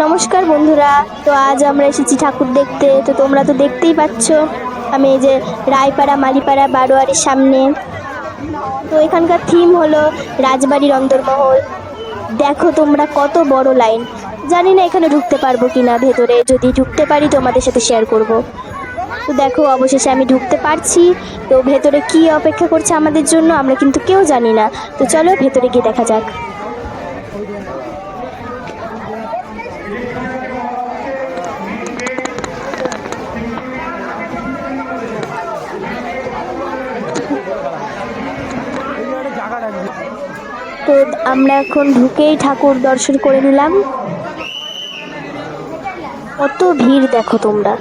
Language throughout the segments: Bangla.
নমস্কার বন্ধুরা, তো আজ আমরা এসেছি ঠাকুর দেখতে। তো তোমরা তো দেখতেই পাচ্ছ, আমি এই যে রায়পাড়া, মালিপাড়া, বারোয়ারির সামনে। তো এখানকার থিম হলো রাজবাড়ির অন্তর্মহল। দেখো তোমরা কত বড় লাইন জানি না এখানে ঢুকতে পারব কি না ভেতরে, যদি ঢুকতে পারি তোমাদের সাথে শেয়ার করব। তো দেখো, অবশেষে আমি ঢুকতে পারছি। তো ভেতরে কি অপেক্ষা করছে আমাদের জন্য আমরা কিন্তু কেউ জানি না। তো চলো ভেতরে গিয়ে দেখা যাক তো আমরা এখন ঢুকেই ঠাকুর দর্শন করে নিলাম। কত ভিড় দেখো তোমরা।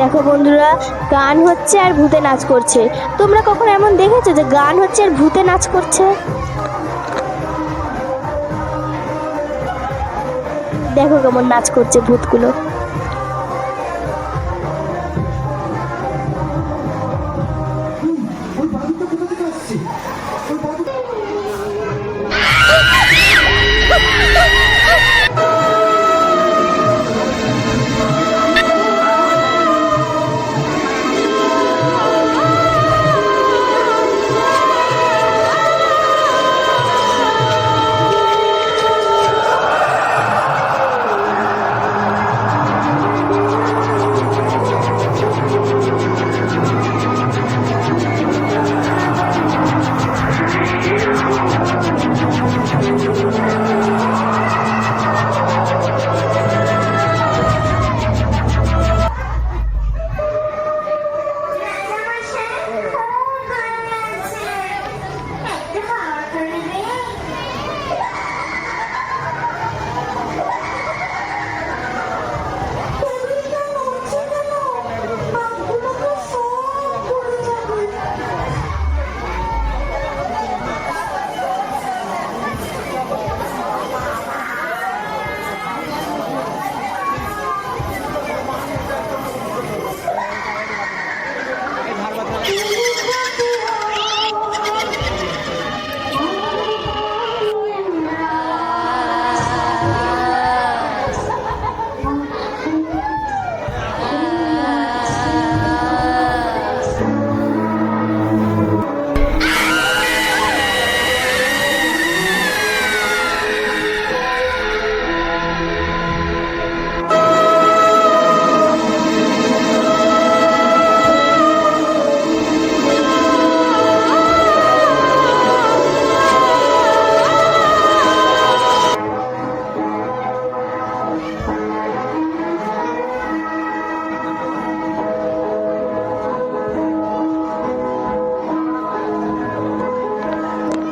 দেখো বন্ধুরা, গান হচ্ছে আর ভূতে নাচ করছে। তোমরা কখনো এমন দেখেছ যে গান হচ্ছে আর ভূতে নাচ করছে? দেখো কেমন নাচ করছে ভূতগুলো।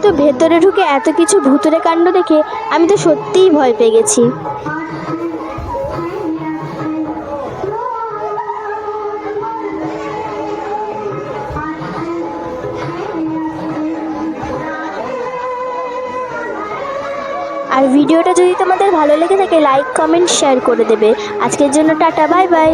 তো ভেতরে ঢুকে এত কিছু ভূতুরে কাণ্ড দেখে আমি তো সত্যিই ভয় পেয়ে গেছি। আর ভিডিওটা যদি তোমাদের ভালো লেগে থাকে লাইক কমেন্ট শেয়ার করে দেবে। আজকের জন্য টাটা বাই বাই